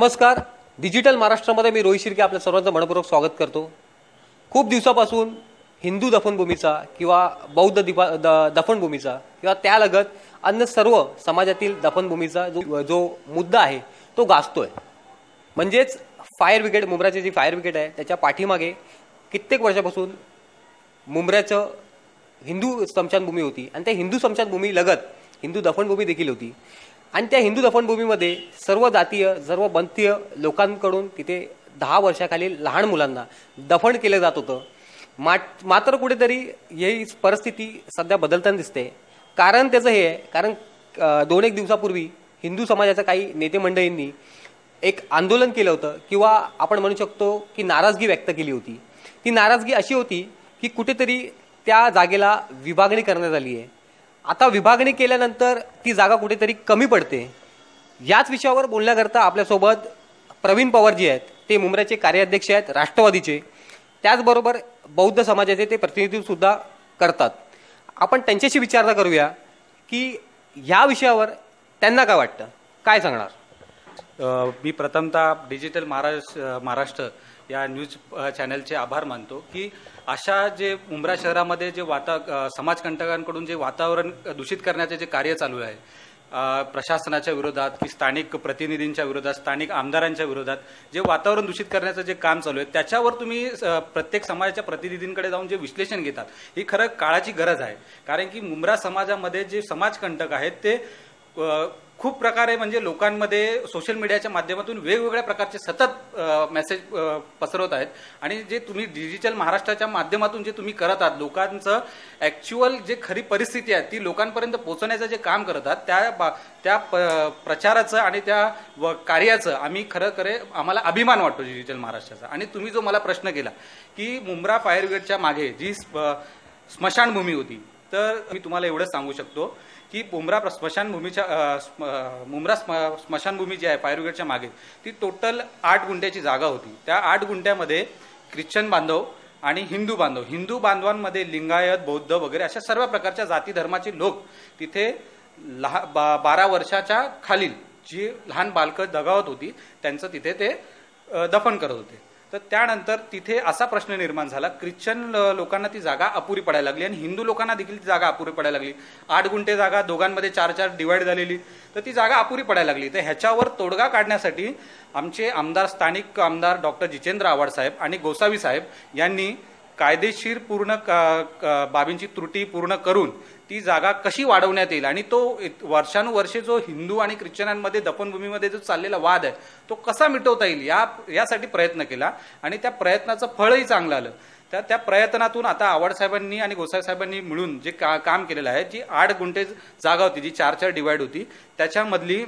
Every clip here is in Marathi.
नमस्कार. डिजिटल महाराष्ट्रामध्ये मी रोहित शिर्के आपल्या सर्वांचं मनपूर्वक स्वागत करतो. खूप दिवसापासून हिंदू दफनभूमीचा किंवा बौद्ध दिपा द दफनभूमीचा किंवा त्यालगत अन्य सर्व समाजातील दफनभूमीचा जो जो मुद्दा आहे तो गाजतोय. म्हणजेच फायर ब्रिगेड मुंब्राची जी फायर ब्रिगेड आहे त्याच्या पाठीमागे कित्येक वर्षापासून मुंब्र्याचं हिंदू स्मशानभूमी होती. आणि त्या हिंदू स्मशानभूमी लगत हिंदू दफनभूमी देखील होती. आणि त्या हिंदू दफनभूमीमध्ये सर्व जातीय सर्व पंथीय लोकांकडून तिथे दहा वर्षाखालील लहान मुलांना दफन केलं जात होतं. मात मात्र कुठेतरी ही परिस्थिती सध्या बदलताना दिसते. कारण त्याचं हे आहे कारण दोन एक दिवसापूर्वी हिंदू समाजाच्या काही नेते मंडळींनी एक आंदोलन केलं होतं किंवा आपण म्हणू शकतो की नाराजगी व्यक्त केली होती. ती नाराजगी अशी होती की कुठेतरी त्या जागेला विभागणी करण्यात आली आहे. आता विभागणी केल्यानंतर ती जागा कुठेतरी कमी पडते. याच विषयावर बोलण्याकरता आपल्यासोबत प्रवीण पवार जी आहेत ते मुंबईचे कार्याध्यक्ष आहेत राष्ट्रवादीचे. त्याचबरोबर बौद्ध समाजाचे ते प्रतिनिधित्वसुद्धा करतात. आपण त्यांच्याशी विचारणा करूया की ह्या विषयावर त्यांना काय वाटतं? काय सांगणार? मी प्रथमतः डिजिटल महाराष्ट्र महाराष्ट्र या न्यूज चॅनलचे आभार मानतो की अशा जे मुंब्रा शहरामध्ये जे वाता समाजकंटकांकडून जे वातावरण दूषित करण्याचे जे कार्य चालू आहे प्रशासनाच्या विरोधात की स्थानिक प्रतिनिधींच्या विरोधात स्थानिक आमदारांच्या विरोधात जे वातावरण दूषित करण्याचं जे काम चालू आहे त्याच्यावर तुम्ही प्रत्येक समाजाच्या प्रतिनिधींकडे जाऊन जे विश्लेषण घेतात ही खरं काळाची गरज आहे. कारण की मुंब्रा समाजामध्ये जे समाजकंटक आहेत ते खूप प्रकारे म्हणजे लोकांमध्ये सोशल मीडियाच्या माध्यमातून वेगवेगळ्या प्रकारचे सतत मेसेज पसरवत आहेत. आणि जे तुम्ही डिजिटल महाराष्ट्राच्या माध्यमातून जे तुम्ही करत आहात लोकांचं ॲक्च्युअल जे खरी परिस्थिती आहे ती लोकांपर्यंत पोहोचवण्याचं जे काम करत आहात त्या बा- त्या प- प्रचाराचं आणि त्या व- कार्याचं आम्ही खरं खरे आम्हाला अभिमान वाटतो डिजिटल महाराष्ट्राचा. आणि तुम्ही जो मला प्रश्न केला की मुंब्रा फायर ब्रिगेडच्या मागे जी स्प- स्मशानभूमी होती तर मी तुम्हाला एवढं सांगू शकतो की मुंब्रा स्मशानभूमीच्या मुमरा स्म- मुंब्रा स्म- स्मशानभूमी जी आहे फायर मागे ती टोटल आठ गुंठ्याची जागा होती. त्या आठ गुंठ्यामध्ये ख्रिश्चन बांधव आणि हिंदू बांधव हिंदू बांधवांमध्ये लिंगायत बौद्ध वगैरे अशा सर्व प्रकारच्या जाती धर्माचे लोक तिथे लहा बा बारा वर्षाच्या खालील जी लहान बालकं दगावत होती त्यांचं तिथे ते दफन करत होते. तर त्यानंतर तिथे असा प्रश्न निर्माण झाला. ख्रिश्चन लोकांना ती जागा अपुरी पडायला लागली आणि हिंदू लोकांना देखील ती जागा अपुरी पडायला लागली. आठ गुंठे जागा दोघांमध्ये चार चार डिवाईड झालेली. तर ती जागा अपुरी पडायला लागली. तर ह्याच्यावर तोडगा काढण्यासाठी आमचे आमदार स्थानिक आमदार डॉक्टर जितेंद्र आव्हाड साहेब आणि गोसावी साहेब यांनी कायदेशीर पूर्ण का, का बाबींची त्रुटी पूर्ण करून ती जागा कशी वाढवण्यात येईल? आणि तो वर्षानुवर्षे जो हिंदू आणि ख्रिश्चनांमध्ये दफनभूमीमध्ये जो चाललेला वाद आहे तो कसा मिटवता येईल? या यासाठी प्रयत्न केला. आणि त्या प्रयत्नाचं फळही चांगलं आलं. त्या त्या प्रयत्नातून आता आवडसाहेबांनी साहेबांनी आणि गोसाई साहेबांनी मिळून जे का काम केलेलं आहे जी आठ गुंठे जागा होती जी चार चार डिवाईड होती त्याच्यामधली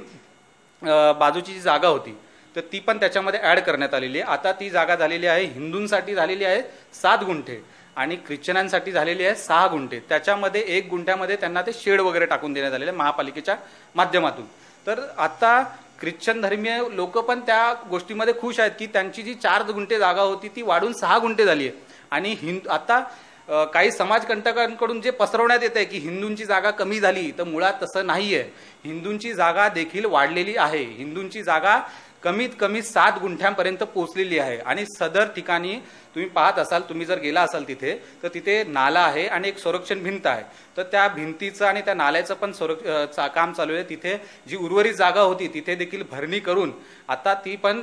बाजूची जी जागा होती तर ती पण त्याच्यामध्ये ॲड करण्यात आलेली आहे. आता ती जागा झालेली आहे हिंदूंसाठी झालेली आहे सात गुंठे. आणि ख्रिश्चनांसाठी झालेली आहे सहा गुंठे. त्याच्यामध्ये एक गुंठ्यामध्ये त्यांना ते शेड वगैरे टाकून देण्यात आलेले आहे महापालिकेच्या माध्यमातून. तर आता ख्रिश्चन धर्मीय लोक पण त्या गोष्टीमध्ये खुश आहेत की त्यांची जी चार गुंठे जागा होती ती वाढून सहा गुंठे झाली आहे आणि हिंदू आता काही समाजकंटकांकडून जे पसरवण्यात येत आहे की हिंदूंची जागा कमी झाली तर मुळात तसं नाही आहे हिंदूंची जागा देखील वाढलेली आहे. हिंदूंची जागा कमीत कमी सात गुंठ्यांपर्यंत पोहोचलेली आहे. आणि सदर ठिकाणी तुम्ही पाहत असाल तुम्ही जर गेला असाल तिथे तर तिथे नाला आहे आणि एक संरक्षण भिंत आहे. तर त्या भिंतीचं आणि त्या नाल्याचं पण संरक्ष चा- काम चालू आहे. तिथे जी उर्वरित जागा होती तिथे देखील भरणी करून आता ती पण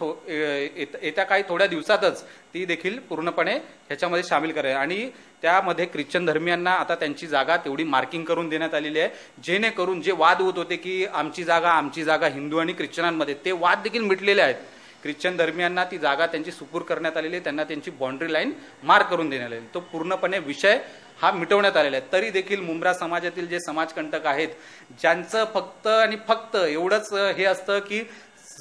थो- येत- येत्या काही थोड्या दिवसातच ती देखील पूर्णपणे ह्याच्यामध्ये सामील करेल. आणि त्यामध्ये ख्रिश्चन धर्मियांना आता त्यांची जागा तेवढी मार्किंग करून देण्यात आलेली आहे. जेणेकरून जे वाद होत होते की आमची जागा आमची जागा हिंदू आणि ख्रिश्चनांमध्ये ते वाद देखील मिटलेले आहेत. ख्रिश्चन धर्मियांना ती जागा त्यांची सुपूर करण्यात आलेली आहे. त्यांना त्यांची बाउंड्री लाईन मार्क करून देण्यात आलेली तो पूर्णपणे विषय हा मिटवण्यात आलेला आहे. तरी देखील मुंब्रा समाजातील जे समाजकंटक आहेत ज्यांचं फक्त आणि फक्त एवढंच हे असतं की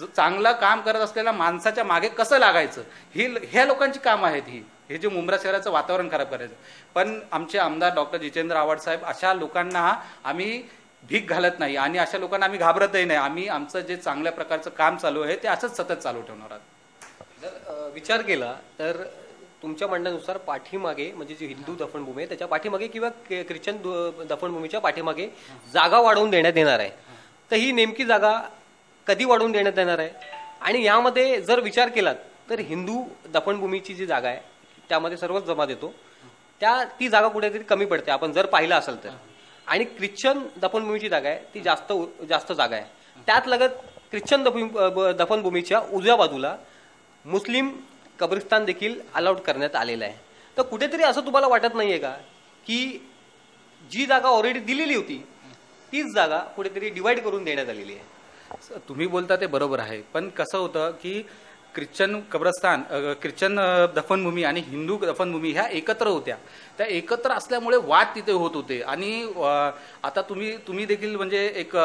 चांगलं काम करत असलेल्या माणसाच्या मागे कसं लागायचं? ही ह्या लोकांची कामं आहेत ही. हे जे मुंब्रा शहराचं वातावरण खराब करायचं. पण आमचे आमदार डॉक्टर जितेंद्र आव्हाड साहेब अशा लोकांना आम्ही भीक घालत नाही आणि अशा लोकांना आम्ही घाबरतही नाही. आम्ही आमचं जे चांगल्या प्रकारचं काम चालू आहे ते असंच सतत चालू ठेवणार आहोत. जर विचार केला तर तुमच्या म्हणण्यानुसार पाठीमागे म्हणजे जी हिंदू दफनभूमी आहे त्याच्या पाठीमागे किंवा ख्रिश्चन दफनभूमीच्या पाठीमागे जागा वाढवून देण्यात येणार आहे. तर ही नेमकी जागा कधी वाढवून देण्यात येणार आहे? आणि यामध्ये जर विचार केलात तर हिंदू दफनभूमीची जी जागा आहे त्यामध्ये सर्वच जमा देतो त्या ती जागा कुठेतरी कमी पडते. आपण जर पाहिलं असेल तर. आणि ख्रिश्चन दफनभूमीची जागा आहे ती जास्त जास्त जागा आहे. त्यात लगत ख्रिश्चन दफन दफनभूमीच्या उजव्या बाजूला मुस्लिम कब्रिस्तान देखील अलाउड करण्यात आलेलं आहे. तर कुठेतरी असं तुम्हाला वाटत नाही आहे का? की जी जागा ऑलरेडी दिलेली होती तीच जागा कुठेतरी डिवाईड करून देण्यात आलेली आहे. तुम्ही बोलता ते बरोबर आहे. पण कसं होतं की ख्रिश्चन कब्रस्तान ख्रिश्चन दफनभूमी आणि हिंदू दफनभूमी ह्या एकत्र होत्या. त्या एकत्र असल्यामुळे वाद तिथे होत होते. आणि आता तुम्ही तुम्ही देखील म्हणजे एक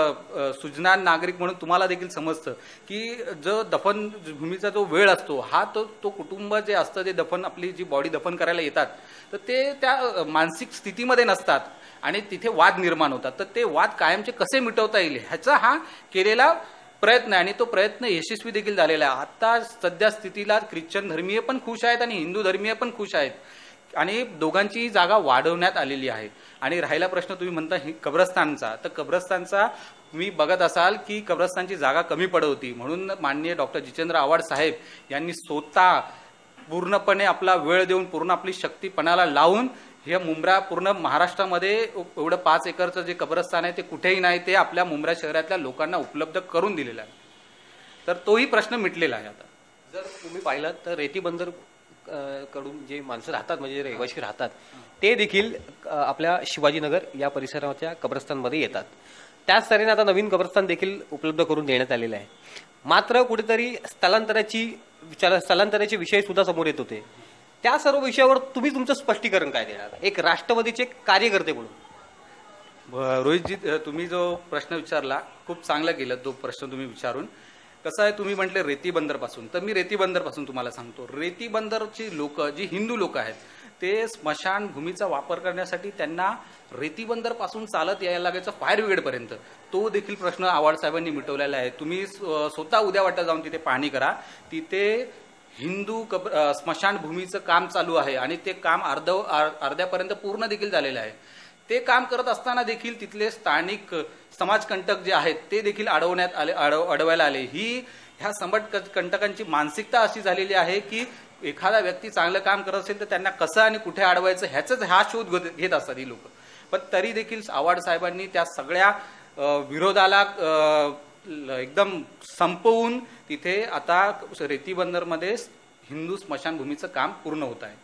सुजनान नागरिक म्हणून तुम्हाला देखील समजतं की जो दफन भूमीचा जो वेळ असतो हा तो तो कुटुंब जे असतं ते दफन आपली जी बॉडी दफन करायला येतात तर ते त्या मानसिक स्थितीमध्ये नसतात. आणि तिथे वाद निर्माण होतात. तर ते वाद कायमचे कसे मिटवता येईल? ह्याचा हा केलेला प्रयत्न आहे आणि तो प्रयत्न यशस्वी देखील झालेला आहे. आता सध्या स्थितीला ख्रिश्चन धर्मीय पण खुश आहेत आणि हिंदू धर्मीय पण खुश आहेत. आणि दोघांचीही जागा वाढवण्यात आलेली आहे. आणि राहिला प्रश्न तुम्ही म्हणता कब्रस्तानचा. तर कब्रस्तानचा तुम्ही बघत असाल की कब्रस्तानची जागा कमी पडत होती म्हणून माननीय डॉक्टर जितेंद्र आव्हाड साहेब यांनी स्वतः पूर्णपणे आपला वेळ देऊन पूर्ण आपली शक्तीपणाला लावून हे मुंब्रा पूर्ण महाराष्ट्रामध्ये एवढं पाच एकरचं जे कब्रस्तान आहे ते कुठेही नाही ते आपल्या मुंब्रा शहरातल्या लोकांना उपलब्ध करून दिलेलं आहे. तर तोही प्रश्न मिटलेला आहे आता. जर तुम्ही पाहिलं तर रेती बंदरकडून जे माणसं राहतात म्हणजे जे रहिवाशी राहतात ते देखील आपल्या शिवाजीनगर या परिसराच्या कब्रस्तानमध्ये येतात. त्याच तऱ्हेने आता नवीन कब्रस्तान देखील उपलब्ध करून देण्यात आलेलं आहे. मात्र कुठेतरी स्थलांतराची विचार स्थलांतराचे विषय सुद्धा समोर येत होते. त्या सर्व विषयावर तुम्ही तुमचं स्पष्टीकरण काय देणार? एक राष्ट्रवादीचे कार्यकर्ते म्हणून. रोहितजी तुम्ही जो प्रश्न विचारला खूप चांगला केलं तो प्रश्न तुम्ही विचारून. कसं आहे तुम्ही म्हटले रेती बंदरपासून तर मी रेती बंदरपासून तुम्हाला सांगतो. रेती बंदरची लोक जी हिंदू लोक आहेत ते स्मशानभूमीचा वापर करण्यासाठी त्यांना रेती बंदरपासून चालत यायला लागायचं फायर ब्रिगेडपर्यंत. तो देखील प्रश्न आव्हाड साहेबांनी मिटवलेला आहे. तुम्ही स्वतः उद्या वाटत जाऊन तिथे पाहणी करा. तिथे हिंदू कब स्मशानभूमीचं काम चालू आहे आणि ते काम अर्ध अर्ध्यापर्यंत पूर्ण देखील झालेलं आहे. ते काम करत असताना देखील तिथले स्थानिक समाजकंटक जे आहेत ते देखील अडवण्यात आले अडव अडवायला आले. ही ह्या संबट कंटकांची मानसिकता अशी झालेली आहे की एखादा व्यक्ती चांगलं काम करत असेल तर त्यांना कसं आणि कुठे अडवायचं ह्याचाच हा शोध घेत- घेत असतात ही लोक. पण तरी देखील आव्हाड साहेबांनी त्या सगळ्या विरोधाला एकदम संपवून तिथे आता रेती बंदरमध्ये हिंदू स्मशानभूमीचं काम पूर्ण होत आहे.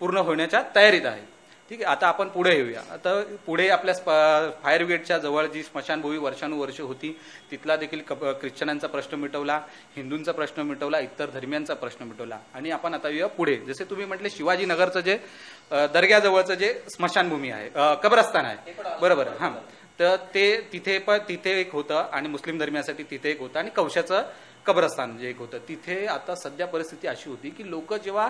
पूर्ण होण्याच्या तयारीत आहे. ठीक आहे आता आपण पुढे येऊया. आता पुढे आपल्या स्प- फायर ब्रिगेडच्या जवळ जी स्मशानभूमी वर्षानुवर्ष होती तिथला देखील ख्रिश्चनांचा प्रश्न मिटवला हिंदूंचा प्रश्न मिटवला इतर धर्मियांचा प्रश्न मिटवला. आणि आपण आता येऊया पुढे. जसे तुम्ही म्हटले शिवाजीनगरचं जे दर्ग्याजवळचं जे स्मशानभूमी आहे कब्रस्तान आहे. बरोबर हां. तर ते तिथे पण तिथे एक होतं आणि मुस्लिम धर्मियासाठी तिथे एक होतं आणि कवशाचं कब्रस्तान जे एक होतं. तिथे आता सध्या परिस्थिती अशी होती की लोक जेव्हा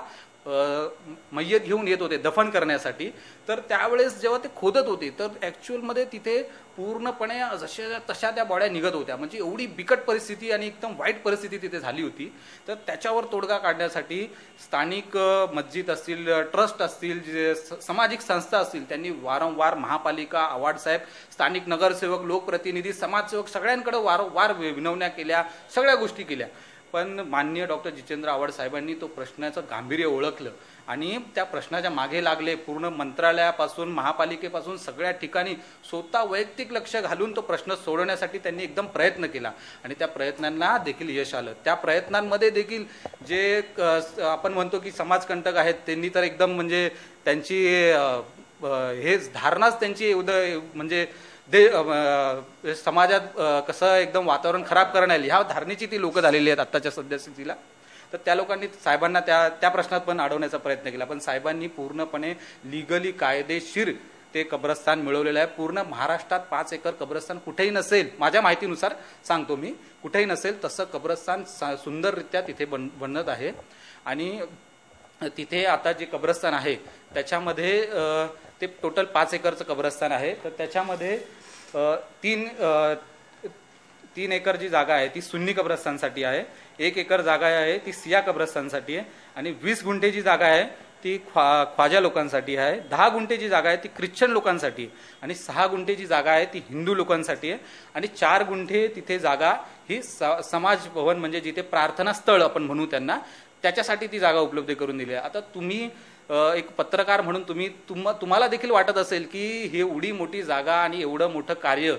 मय्यत घेऊन येत होते दफन करण्यासाठी. तर त्यावेळेस जेव्हा ते खोदत होते तर ॲक्च्युअलमध्ये तिथे पूर्णपणे जशा तशा त्या बॉड्या निघत होत्या. म्हणजे एवढी बिकट परिस्थिती आणि एकदम वाईट परिस्थिती तिथे झाली होती. तर त्याच्यावर तोडगा काढण्यासाठी स्थानिक मस्जिद असतील ट्रस्ट असतील जे स- सामाजिक संस्था असतील त्यांनी वारंवार महापालिका आवाडसाहेब स्थानिक नगरसेवक लोकप्रतिनिधी समाजसेवक सगळ्यांकडे वारंवार वि- विनवण्या केल्या सगळ्या गोष्टी केल्या. पण माननीय डॉक्टर जितेंद्र आव्हाड साहेबांनी तो प्रश्नाचं गांभीर्य ओळखलं. आणि त्या प्रश्नाच्या मागे लागले पूर्ण मंत्रालयापासून महापालिकेपासून सगळ्या ठिकाणी स्वतः वैयक्तिक लक्ष घालून तो प्रश्न सोडवण्यासाठी त्यांनी एकदम प्रयत्न केला. आणि त्या प्रयत्नांना देखील यश आलं. त्या प्रयत्नांमध्ये देखील जे आपण म्हणतो की समाजकंटक आहेत त्यांनी तर एकदम म्हणजे त्यांची हेच धारणाच त्यांची उदय म्हणजे दे समाजात कसं एकदम वातावरण खराब करण्यात ह्या धारणेची ती लोक झालेली आहेत आत्ताच्या सध्या स्थितीला तर त्या लोकांनी साहेबांना त्या त्या प्रश्नात पण अडवण्याचा प्रयत्न केला. पण साहेबांनी पूर्णपणे लिगली कायदेशीर ते कब्रस्तान मिळवलेलं आहे. पूर्ण महाराष्ट्रात पाच एकर कब्रस्तान कुठेही नसेल माझ्या माहितीनुसार सांगतो मी कुठेही नसेल तसं कब्रस्तान सा- सुंदररित्या तिथे बन बनत आहे. आणि तिथे आता जे कब्रस्तान आहे त्याच्यामध्ये ते टोटल पाच एकरचं कब्रस्तान आहे. तर त्याच्यामध्ये तीन तीन एकर जी जागा आहे ती सुन्नी कब्रस्तानसाठी आहे. एक एकर जागा आहे ती सिया कब्रस्तानसाठी आहे. आणि वीस गुंठे जी जागा आहे ती ती ख्वा ख्वाजा लोकांसाठी आहे. दहा गुंठे जी जागा आहे ती ख्रिश्चन लोकांसाठी आहे. आणि सहा गुंठे जी जागा आहे ती हिंदू लोकांसाठी आहे. आणि चार गुंठे तिथे जागा ही स- समाज भवन म्हणजे जिथे प्रार्थना स्थळ आपण म्हणू त्यांना त्याच्यासाठी ती जागा उपलब्ध करून दिली आहे. आता तुम्ही एक पत्रकार म्हणून तुम्ही तुम तुम्हाला देखील वाटत असेल की ही एवढी मोठी जागा आणि एवढं मोठं कार्य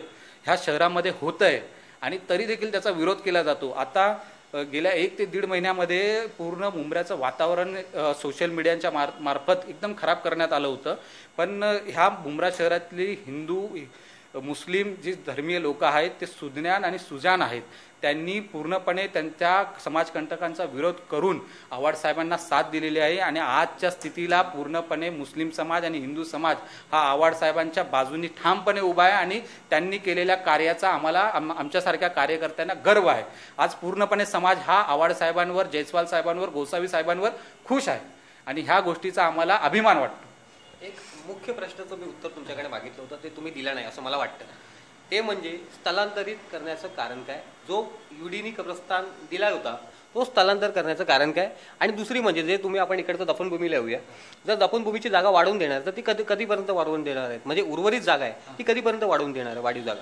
ह्या शहरामध्ये होत आहे आणि तरी देखील त्याचा विरोध केला जातो. आता गेल्या एक ते दीड महिन्यामध्ये पूर्ण मुंबऱ्याचं वातावरण सोशल मीडियाच्या मार मार्फत एकदम खराब करण्यात आलं होतं. पण ह्या मुंब्रा शहरातली हिंदू मुस्लिम जी धर्मीय लोक आहेत ते सुज्ञान आणि सुजान आहेत. त्यांनी पूर्णपणे त्यांच्या समाजकंटकांचा विरोध करून आव्हाड साहेबांना साथ दिलेली आहे आणि आजच्या स्थितीला पूर्णपणे मुस्लिम समाज आणि हिंदू समाज हा आव्हाडसाहेबांच्या बाजूनी ठामपणे उभा आहे आणि त्यांनी केलेल्या कार्याचा आम्हाला आम- आमच्यासारख्या कार्यकर्त्यांना गर्व आहे. आज पूर्णपणे समाज हा आव्हाडसाहेबांवर जयस्वाल साहेबांवर गोसावी साहेबांवर खुश आहे आणि ह्या गोष्टीचा आम्हाला अभिमान वाटतो. एक मुख्य प्रश्नाचं मी उत्तर तुमच्याकडे मागितलं होतं ते तुम्ही दिलं नाही असं मला वाटतं. ते म्हणजे स्थलांतरित करण्याचं कारण काय? जो युडीनी कब्रस्तान दिला होता तो स्थलांतर करण्याचं कारण काय? आणि दुसरी म्हणजे जे तुम्ही आपण इकडचं दफनभूमी लावूया जर दफनभूमीची जागा वाढवून देणार तर ती कधी कधीपर्यंत वाढवून देणार आहेत? म्हणजे उर्वरित जागा आहे ती कधीपर्यंत वाढवून देणार आहे वाढीव जागा?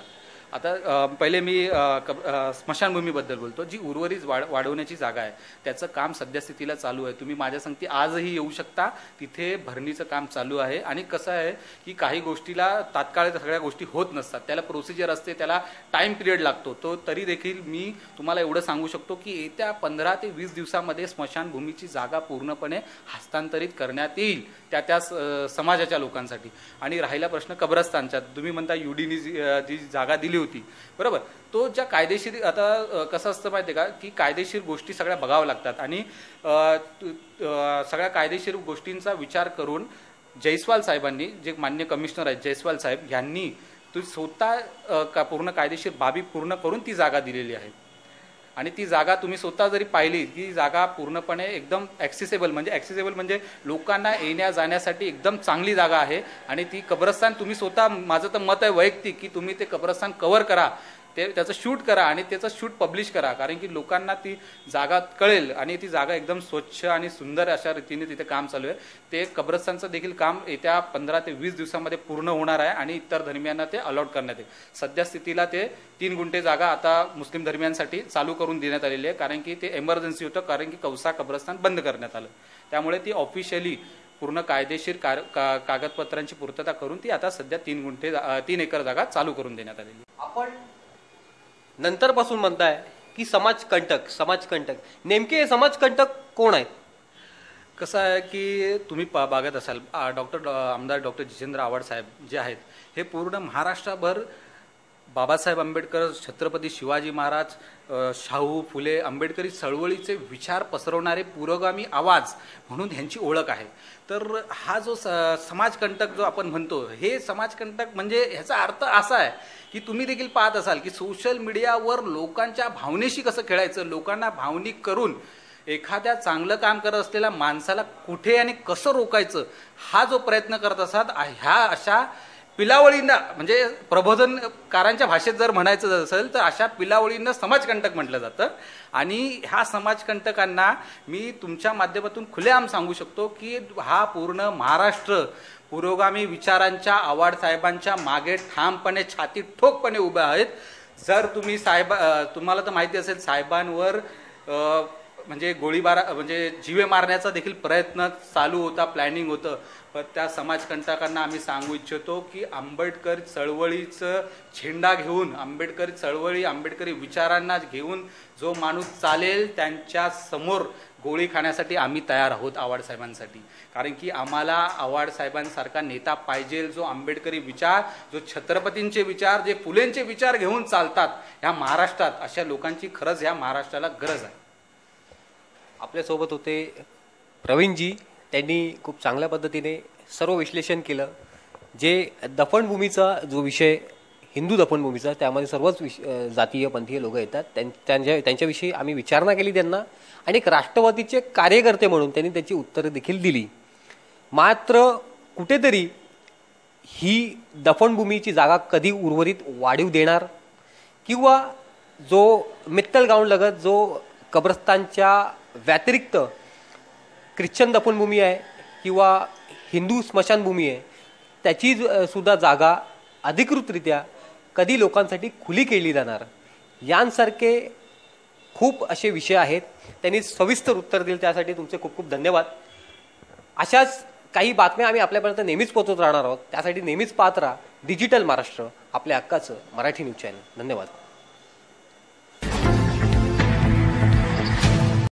आता पहिले मी कब- स्मशानभूमीबद्दल बोलतो. जी उर्वरित वाढ वाढवण्याची जागा आहे त्याचं काम सद्यस्थितीला चालू आहे. तुम्ही माझ्या सांगती आजही येऊ शकता. तिथे भरणीचं काम चालू आहे. आणि कसं आहे की काही गोष्टीला तात्काळ सगळ्या गोष्टी होत नसतात. त्याला प्रोसिजर असते त्याला टाइम पिरियड लागतो. तो तरी देखील मी तुम्हाला एवढं सांगू शकतो की येत्या पंधरा ते वीस दिवसामध्ये स्मशानभूमीची जागा पूर्णपणे हस्तांतरित करण्यात येईल. त्या त्या स- समाजाच्या लोकांसाठी. आणि राहिला प्रश्न कब्रस्तानचा. तुम्ही म्हणता युडीनी जी जी जागा दिली होती. बरोबर? तो ज्या कायदेशीर आता कसं असतं माहिती आहे का? की कायदेशीर गोष्टी सगळ्या बघाव्या लागतात आणि सगळ्या कायदेशीर गोष्टींचा विचार करून जयस्वाल साहेबांनी जे मान्य कमिशनर आहेत जयस्वाल साहेब यांनी तो स्वतः का पूर्ण कायदेशीर बाबी पूर्ण करून ती जागा दिलेली आहे. आणि ती जागा तुम्ही स्वतः जरी पाहिली ती जागा पूर्णपणे एकदम ॲक्सेसेबल म्हणजे ॲक्सेसेबल म्हणजे लोकांना येण्या जाण्यासाठी एकदम चांगली जागा आहे. आणि ती कब्रस्तान तुम्ही स्वतः माझं तर मत आहे वैयक्तिक की तुम्ही ते कब्रस्तान कवर करा. ते त्याचं शूट करा आणि त्याचं शूट पब्लिश करा. कारण की लोकांना ती जागा कळेल आणि ती जागा एकदम स्वच्छ आणि सुंदर अशा रीतीने तिथे काम चालू आहे. ते कब्रस्तानचं देखील काम येत्या पंधरा ते वीस दिवसामध्ये पूर्ण होणार आहे आणि इतर धर्मियांना ते अलॉट करण्यात येईल. सध्या स्थितीला ते तीन गुंठे जागा आता मुस्लिम धर्मियांसाठी चालू करून देण्यात आलेली आहे. कारण की ते एमर्जन्सी होतं कारण की कौसा कब्रस्तान बंद करण्यात आलं. त्यामुळे ती ऑफिशियली पूर्ण कायदेशीर कार का- कागदपत्रांची पूर्तता करून ती आता सध्या तीन गुंठे तीन एकर जागा चालू करून देण्यात आलेली आहे. आपण नंतरपासून म्हणताय की समाजकंटक समाजकंटक. नेमके हे समाजकंटक कोण आहेत? कसं आहे की तुम्ही पा बघत असाल डॉक्टर आमदार डॉक्टर जितेंद्र आव्हाड साहेब जे आहेत हे पूर्ण महाराष्ट्रभर बाबासाहेब आंबेडकर छत्रपती शिवाजी महाराज शाहू फुले आंबेडकरी चळवळीचे विचार पसरवणारे पुरोगामी आवाज म्हणून ह्यांची ओळख आहे. तर हा जो स- समाजकंटक जो आपण म्हणतो हे समाजकंटक म्हणजे ह्याचा अर्थ असा आहे की तुम्ही देखील पाहत असाल की सोशल मीडियावर लोकांच्या भावनेशी कसं खेळायचं लोकांना भावनिक करून एखाद्या चांगलं काम करत असलेल्या माणसाला कुठे आणि कसं रोकायचं हा जो प्रयत्न करत असतात ह्या अशा पिलावळींना म्हणजे प्रबोधनकारांच्या भाषेत जर म्हणायचं असेल तर अशा पिलावळींना समाजकंटक म्हटलं जातं. आणि ह्या समाजकंटकांना मी तुमच्या माध्यमातून खुलेआम सांगू शकतो की हा पूर्ण महाराष्ट्र पुरोगामी विचारांच्या आवाड साहेबांच्या मागे ठामपणे छाती ठोकपणे उभे आहेत. जर तुम्ही साहेबा तुम्हाला तर माहिती असेल साहेबांवर म्हणजे गोळीबारा म्हणजे जीवे मारण्याचा देखील प्रयत्न चालू होता प्लॅनिंग होतं. पण त्या समाजकंटकांना आम्ही सांगू इच्छितो की आंबेडकर चळवळीचं झेंडा घेऊन आंबेडकर चळवळी आंबेडकरी विचारांना घेऊन जो माणूस चालेल त्यांच्यासमोर गोळी खाण्यासाठी आम्ही तयार आहोत आवाडसाहेबांसाठी कारण की आम्हाला आवाडसाहेबांसारखा नेता पाहिजे जो आंबेडकरी विचार जो छत्रपतींचे विचार जे फुलेंचे विचार घेऊन चालतात ह्या महाराष्ट्रात अशा लोकांची खरंच ह्या महाराष्ट्राला गरज आहे. आपल्यासोबत होते प्रवीणजी. त्यांनी खूप चांगल्या पद्धतीने सर्व विश्लेषण केलं. जे दफनभूमीचा जो विषय हिंदू दफनभूमीचा त्यामध्ये सर्वच विश जातीय पंथीय लोक येतात. त्यां- त्यांच्या त्यांच्याविषयी आम्ही विचारणा केली त्यांना. आणि एक राष्ट्रवादीचे कार्यकर्ते म्हणून त्यांनी त्याची उत्तरं देखील दिली. मात्र कुठेतरी ही दफनभूमीची जागा कधी उर्वरित वाढीव देणार? किंवा जो मित्तल लगत जो कब्रस्तानच्या व्यतिरिक्त ख्रिश्चन दफनभूमी आहे किंवा हिंदू स्मशानभूमी आहे त्याची सुद्धा जागा अधिकृतरित्या कधी लोकांसाठी खुली केली जाणार? यांसारखे खूप असे विषय आहेत. त्यांनी सविस्तर उत्तर दिले त्यासाठी तुमचे खूप खूप धन्यवाद. अशाच काही बातम्या आम्ही आपल्यापर्यंत नेहमीच पोहोचत राहणार आहोत. त्यासाठी नेहमीच पाहत राहा डिजिटल महाराष्ट्र आपल्या हक्काचं मराठी न्यूज चॅनल. धन्यवाद.